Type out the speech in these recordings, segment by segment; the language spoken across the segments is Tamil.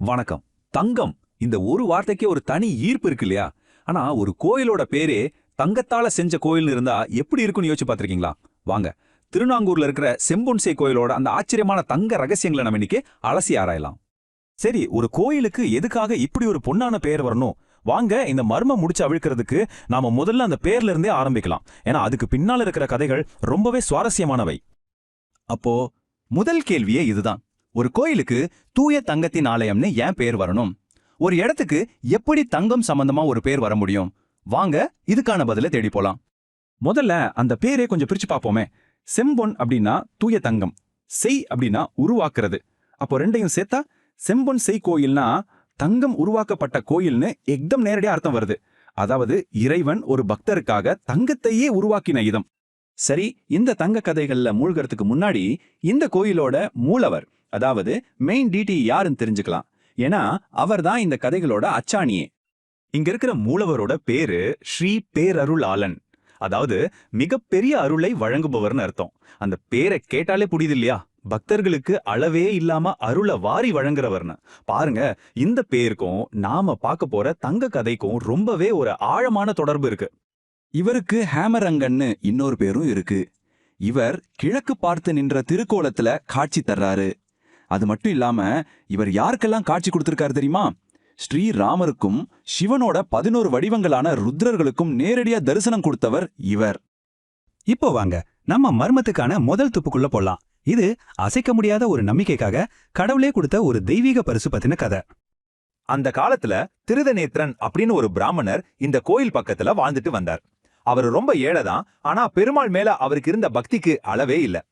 வணக்கம். தங்கம். இந்த ஒரு வார்த்தைக்கே ஒரு தனி ஈர்ப்பு இருக்கு இல்லையா? ஆனா ஒரு கோயிலோட பேரே தங்கத்தால செஞ்ச கோயில் இருந்தா எப்படி இருக்கும்னு யோசிச்சு பார்த்திருக்கீங்களா? வாங்க. திருநாங்கூர்ல இருக்கிற செம்பொன்சை கோயிலோட அந்த ஆச்சரியமான தங்க ரகசியங்களை நம்ம இன்னைக்கு அலசி ஆராயலாம். சரி ஒரு கோயிலுக்கு எதுக்காக இப்படி ஒரு பொன்னான பெயர் வரணும்? வாங்க இந்த மர்மம் முடிச்சு அவிழ்க்கிறதுக்கு நாம முதல்ல அந்த பேர்ல இருந்தே ஆரம்பிக்கலாம். ஏன்னா அதுக்கு பின்னால இருக்கிற கதைகள் ரொம்பவே சுவாரஸ்யமானவை. அப்போ முதல் கேள்வியே இதுதான். ஒரு கோயிலுக்கு தூய தங்கத்தின் ஆலயம்னு ஏன் பேர் வரணும்? ஒரு இடத்துக்கு எப்படி தங்கம் சம்பந்தமா ஒரு பேர் வர முடியும்? வாங்க இதுக்கான பதில தேடி போலாம். முதல்ல அந்த பேரே கொஞ்சம் பிரிச்சு பார்ப்போமே. செம்பொன் அப்படின்னா தூய தங்கம். செய் அப்படின்னா உருவாக்குறது. அப்போ ரெண்டையும் சேர்த்தா செம்பொன் செய் கோயில்னா தங்கம் உருவாக்கப்பட்ட கோயில்னு எக்தம் நேரடியா அர்த்தம் வருது. அதாவது இறைவன் ஒரு பக்தருக்காக தங்கத்தையே உருவாக்கின இதம். சரி இந்த தங்க கதைகள்ல மூழ்கிறதுக்கு முன்னாடி இந்த கோயிலோட மூலவர் அதாவது மெயின் டிடி யாருன்னு தெரிஞ்சுக்கலாம். ஏன்னா அவர்தான் இந்த கதைகளோட அச்சாணியே. இங்க இருக்கிற மூலவரோட பேரு ஸ்ரீ பேரருள் ஆலன் அதாவது மிகப்பெரிய அருளை வழங்குபவர்னு அர்த்தம். அந்த பேரை கேட்டாலே புரியுது இல்லையா பக்தர்களுக்கு அளவே இல்லாம அருளை வாரி வழங்குறவர்னு. பாருங்க இந்த பேருக்கும் நாம பார்க்க போற தங்க கதைக்கும் ரொம்பவே ஒரு ஆழமான தொடர்பு இருக்கு. இவருக்கு ஹேமரங்கன்னு இன்னொரு பேரும் இருக்கு. இவர் கிழக்கு பார்த்து நின்ற திருக்கோலத்துல காட்சி தர்றாரு. அது மட்டும் இல்லாம இவர் யாருக்கெல்லாம் காட்சி கொடுத்திருக்காரு தெரியுமா? ஸ்ரீராமருக்கும் சிவனோட பதினோரு வடிவங்களான ருத்ரர்களுக்கும் நேரடியா தரிசனம் கொடுத்தவர் இவர். இப்போ வாங்க நம்ம மர்மத்துக்கான முதல் துப்புக்குள்ள போலாம். இது அசைக்க முடியாத ஒரு நம்பிக்கைக்காக கடவுளே கொடுத்த ஒரு தெய்வீக பரிசு பத்தின கதை. அந்த காலத்துல திருதநேத்திரன் அப்படின்னு ஒரு பிராமணர் இந்த கோயில் பக்கத்துல வாழ்ந்துட்டு வந்தார். அவர் ரொம்ப ஏழைதான் ஆனா பெருமாள் மேல அவருக்கு இருந்த பக்திக்கு அளவே இல்ல.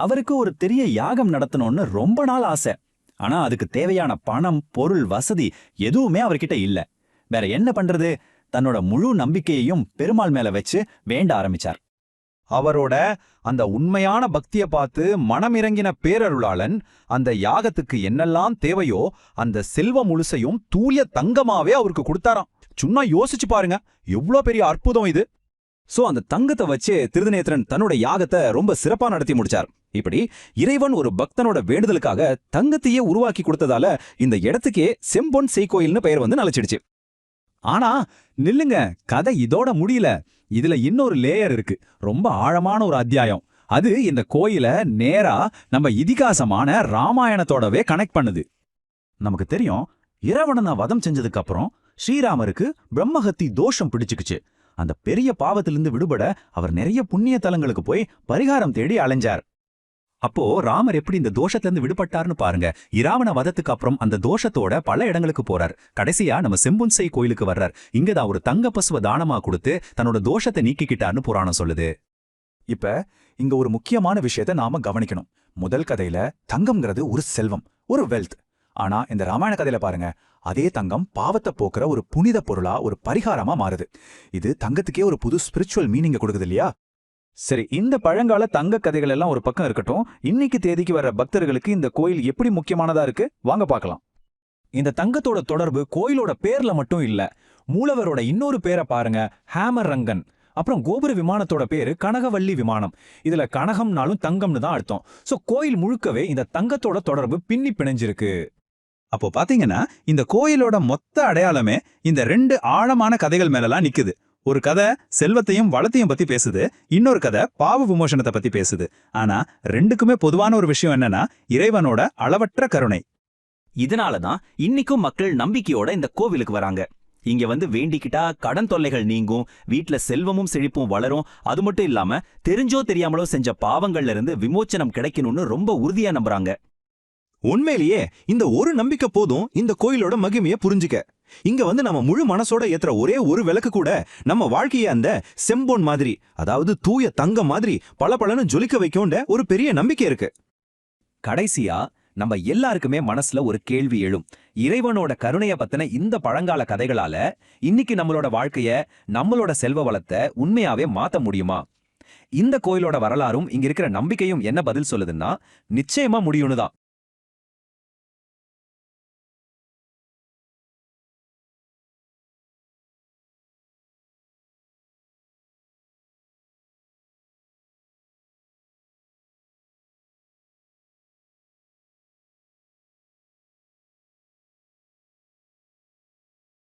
அவருக்கு ஒரு பெரிய யாகம் நடத்தணும்னு ரொம்ப நாள் ஆசை. ஆனா அதுக்கு தேவையான பணம் பொருள் வசதி எதுவுமே அவர்கிட்ட இல்ல. வேற என்ன பண்றது? தன்னோட முழு நம்பிக்கையையும் பெருமாள் மேல வச்சு வேண்ட ஆரம்பிச்சார். அவரோட அந்த உண்மையான பக்திய பார்த்து மனமிறங்கின பேரருளாளன் அந்த யாகத்துக்கு என்னெல்லாம் தேவையோ அந்த செல்வ முழுசையும் தூய தங்கமாவே அவருக்கு கொடுத்தாராம். சும்மா யோசிச்சு பாருங்க எவ்வளோ பெரிய அற்புதம் இது. சோ அந்த தங்கத்தை வச்சே திருதநேத்திரன் தன்னோட யாகத்தை ரொம்ப சிறப்பா நடத்தி முடிச்சார். இப்படி இறைவன் ஒரு பக்தனோட வேண்டுதலுக்காக தங்கத்தையே உருவாக்கி கொடுத்ததால இந்த இடத்துக்கே செம்பொன் செய்கோயில்னு பெயர் வந்து நலச்சிடுச்சு. ஆனா நில்லுங்க கதை இதோட முடியல. இதுல இன்னொரு லேயர் இருக்கு. ரொம்ப ஆழமான ஒரு அத்தியாயம். அது இந்த கோயில நேரா நம்ம இதிகாசமான ராமாயணத்தோடவே கனெக்ட் பண்ணுது. நமக்கு தெரியும் இறைவனை வதம் செஞ்சதுக்கு அப்புறம் ஸ்ரீராமருக்கு பிரம்மஹத்தி தோஷம் பிடிச்சுக்குச்சு. அந்த பெரிய பாவத்திலிருந்து விடுபட அவர் நிறைய புண்ணிய தலங்களுக்கு போய் பரிகாரம் தேடி அலைஞ்சார். அப்போ ராமர் எப்படி இந்த தோஷத்திலிருந்து விடுபட்டார்னு பாருங்க. இராவண வதத்துக்கு அப்புறம் அந்த தோஷத்தோட பல இடங்களுக்கு போறார். கடைசியா நம்ம செம்புன்சை கோயிலுக்கு வர்றார். இங்கதான் ஒரு தங்க பசுவ தானமா கொடுத்து தன்னோட தோஷத்தை நீக்கிக்கிட்டார்னு புராணம் சொல்லுது. இப்ப இங்க ஒரு முக்கியமான விஷயத்த நாம கவனிக்கணும். முதல் கதையில தங்கம்ங்கிறது ஒரு செல்வம் ஒரு வெல்த் ஆனா இந்த ராமாயண கதையில பாருங்க அதே தங்கம் பாவத்தை போக்குற ஒரு புனித பொருளா ஒரு பரிகாரமா மாறுது. இது தங்கத்துக்கே ஒரு புது ஸ்பிரிச்சுவல் மீனிங்க கொடுக்குது இல்லையா? சரி இந்த பழங்கால தங்க கதைகள் எல்லாம் ஒரு பக்கம் இருக்கட்டும். இன்னைக்கு தேதிக்கு வர்ற பக்தர்களுக்கு இந்த கோயில் எப்படி முக்கியமானதா இருக்கு? வாங்க பார்க்கலாம். இந்த தங்கத்தோட தொடர்பு கோயிலோட பேர்ல மட்டும் இல்ல மூலவரோட இன்னொரு பேரை பாருங்க ஹேமர் ரங்கன் அப்புறம் கோபுர விமானத்தோட பேரு கனகவல்லி விமானம். இதுல கனகம்னாலும் தங்கம்னு தான் அர்த்தம். சோ கோயில் முழுக்கவே இந்த தங்கத்தோட தொடர்பு பின்னி பிணைஞ்சிருக்கு. அப்போ பாத்தீங்கன்னா இந்த கோயிலோட மொத்த அடையாளமே இந்த ரெண்டு ஆழமான கதைகள் மேலலாம் நிக்குது. ஒரு கதை செல்வத்தையும் வளத்தையும் பத்தி பேசுது இன்னொரு கதை பாவ விமோசனத்தை பத்தி பேசுது. ஆனா ரெண்டுக்குமே பொதுவான ஒரு விஷயம் என்னன்னா இறைவனோட அளவற்ற கருணை. இதனாலதான் இன்னைக்கும் மக்கள் நம்பிக்கையோட இந்த கோவிலுக்கு வராங்க. இங்க வந்து வேண்டிக்கிட்டா கடன் தொல்லைகள் நீங்கும் வீட்ல செல்வமும் செழிப்பும் வளரும். அது மட்டும் இல்லாம தெரிஞ்சோ தெரியாமலோ செஞ்ச பாவங்கள்ல இருந்து விமோச்சனம் கிடைக்கணும்னு ரொம்ப உறுதியா நம்புறாங்க. உண்மையிலேயே இந்த ஒரு நம்பிக்கை போதும் இந்த கோயிலோட மகிமைய புரிஞ்சுக்க. இங்க வந்து நம்ம முழு மனசோட ஏத்துற ஒரே ஒரு விளக்கு கூட நம்ம வாழ்க்கைய அந்த செம்பொன் மாதிரி அதாவது தூய தங்கம் மாதிரி பளபளன்னு ஜொலிக்க வைக்கோண்ட ஒரு பெரிய நம்பிக்கை இருக்கு. கடைசியா நம்ம எல்லாருக்குமே மனசுல ஒரு கேள்வி எழும். இறைவனோட கருணைய பத்தின இந்த பழங்கால கதைகளால இன்னைக்கு நம்மளோட வாழ்க்கைய நம்மளோட செல்வ வளத்தை உண்மையாவே மாத்த முடியுமா? இந்த கோயிலோட வரலாறும் இங்க இருக்கிற நம்பிக்கையும் என்ன பதில் சொல்லுதுன்னா நிச்சயமா முடியும்னு தான்.